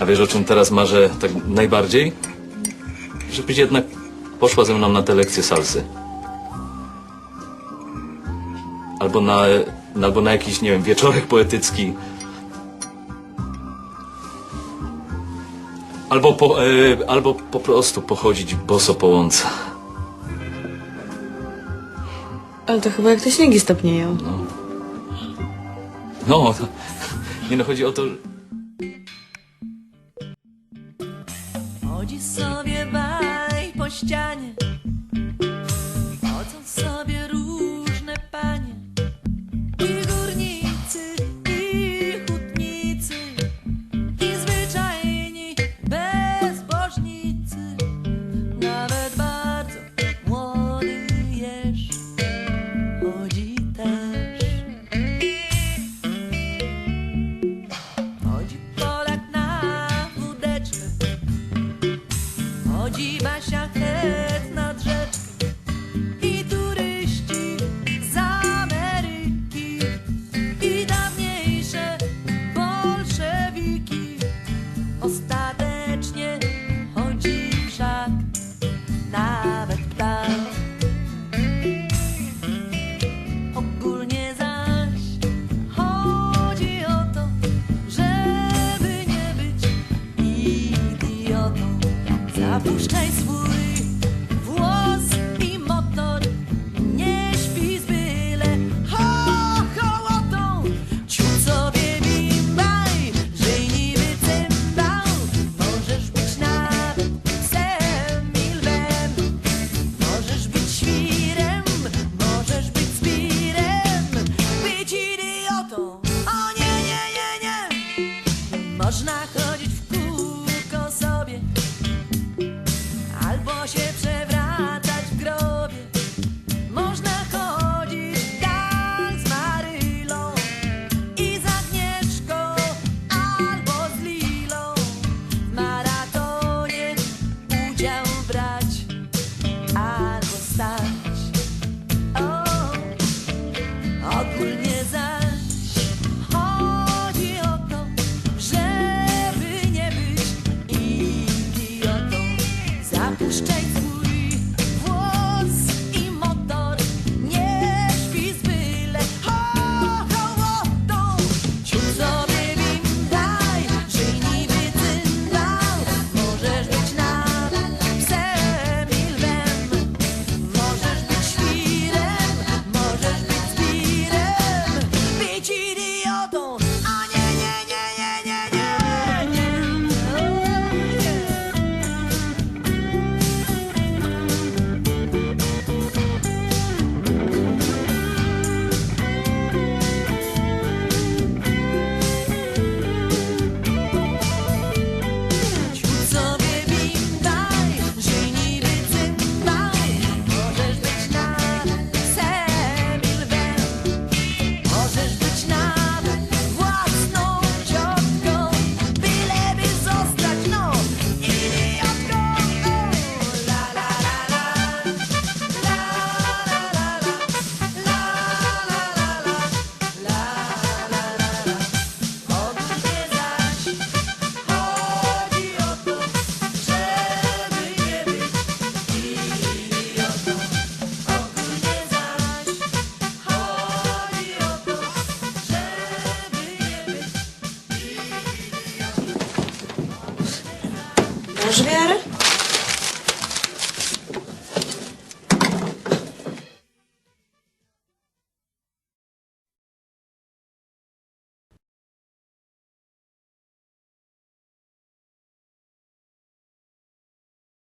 A wiesz, o czym teraz marzę tak najbardziej? Żebyś jednak poszła ze mną na te lekcje salsy. Albo na, albo na jakiś, nie wiem, wieczorek poetycki. Albo po, e, albo po prostu pochodzić boso po łące. Ale to chyba jak te śniegi stopnieją. No, no, nie no, chodzi o to, że... Chodzi sobie baj po ścianie. babuszka jest Stay. stays